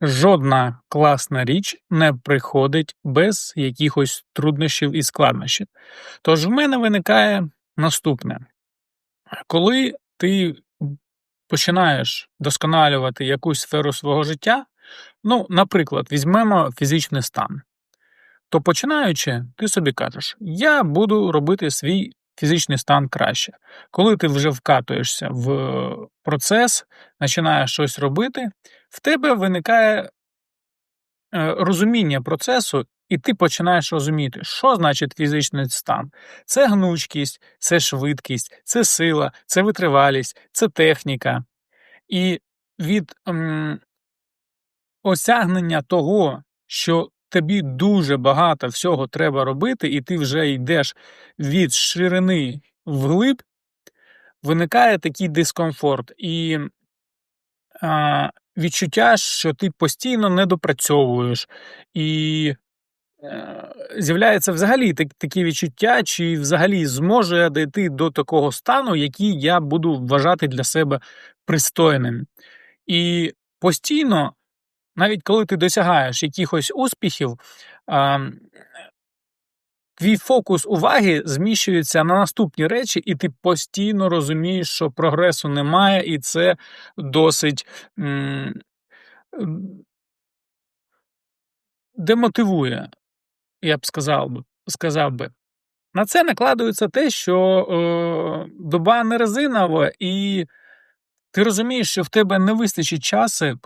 Жодна класна річ не приходить без якихось труднощів і складнощів. Тож в мене виникає наступне: коли ти починаєш досконалювати якусь сферу свого життя, ну, наприклад, візьмемо фізичний стан, то починаючи, ти собі кажеш, я буду робити свій фізичний стан краще. Коли ти вже вкатуєшся в процес, починаєш щось робити, в тебе виникає е, розуміння процесу, і ти починаєш розуміти, що значить фізичний стан. Це гнучкість, це швидкість, це сила, це витривалість, це техніка. І від м, осягнення того, що тобі дуже багато всього треба робити, і ти вже йдеш від ширини вглиб, виникає такий дискомфорт і а, відчуття, що ти постійно недопрацьовуєш, і е, з'являється взагалі так, такі відчуття, чи взагалі зможе я дійти до такого стану, який я буду вважати для себе пристойним. І постійно навіть коли ти досягаєш якихось успіхів, твій фокус уваги зміщується на наступні речі, і ти постійно розумієш, що прогресу немає, і це досить демотивує, я б сказав би. сказав би. На це накладується те, що е, доба не резинова, і ти розумієш, що в тебе не вистачить часу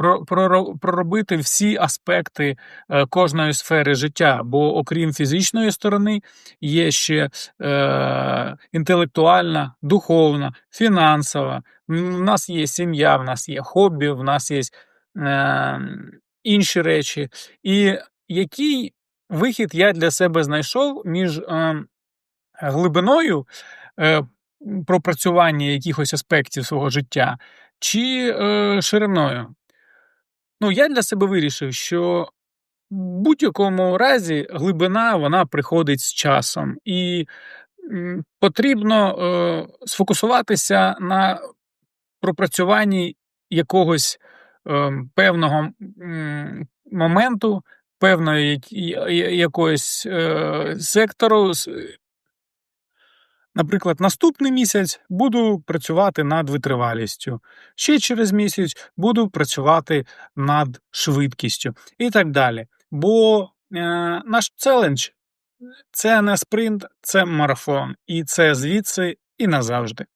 проробити всі аспекти е, кожної сфери життя, бо окрім фізичної сторони, є ще е, інтелектуальна, духовна, фінансова. У нас є сім'я, в нас є хобі, в нас є е, інші речі. І який вихід я для себе знайшов між е, глибиною. Пропрацювання якихось аспектів свого життя, чи е, шириною. Ну, я для себе вирішив, що в будь-якому разі глибина вона приходить з часом, і потрібно е, сфокусуватися на пропрацюванні якогось е, певного м, моменту, певної якоїсь е, сектору, Наприклад, наступний місяць буду працювати над витривалістю, ще через місяць буду працювати над швидкістю і так далі. Бо е, наш челендж це не спринт, це марафон, і це звідси і назавжди.